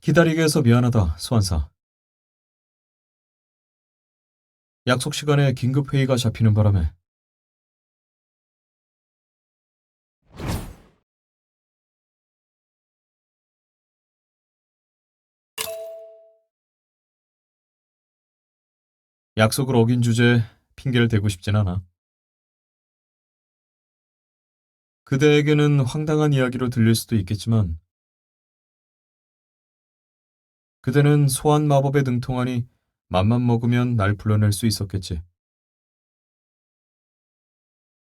기다리게 해서 미안하다, 소환사. 약속 시간에 긴급 회의가 잡히는 바람에 약속을 어긴 주제에 핑계를 대고 싶진 않아. 그대에게는 황당한 이야기로 들릴 수도 있겠지만 그대는 소환 마법에 능통하니 맘만 먹으면 날 불러낼 수 있었겠지.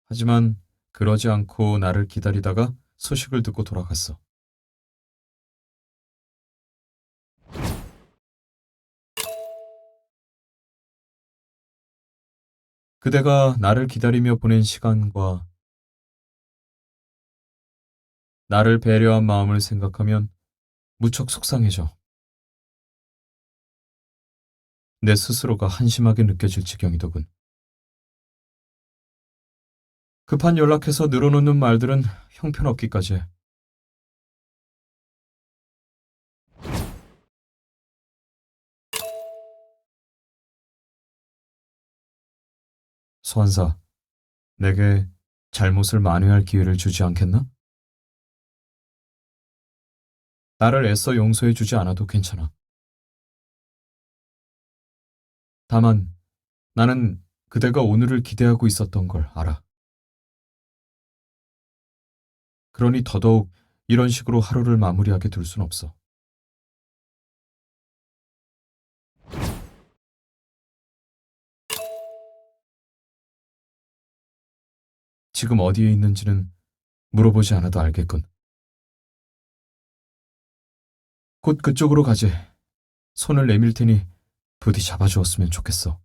하지만 그러지 않고 나를 기다리다가 소식을 듣고 돌아갔어. 그대가 나를 기다리며 보낸 시간과 나를 배려한 마음을 생각하면 무척 속상해져. 내 스스로가 한심하게 느껴질 지경이더군. 급한 연락해서 늘어놓는 말들은 형편없기까지 해. 소환사, 내게 잘못을 만회할 기회를 주지 않겠나? 나를 애써 용서해 주지 않아도 괜찮아. 다만 나는 그대가 오늘을 기대하고 있었던 걸 알아. 그러니 더더욱 이런 식으로 하루를 마무리하게 둘 순 없어. 지금 어디에 있는지는 물어보지 않아도 알겠군. 곧 그쪽으로 가지. 손을 내밀 테니 부디 잡아주었으면 좋겠어.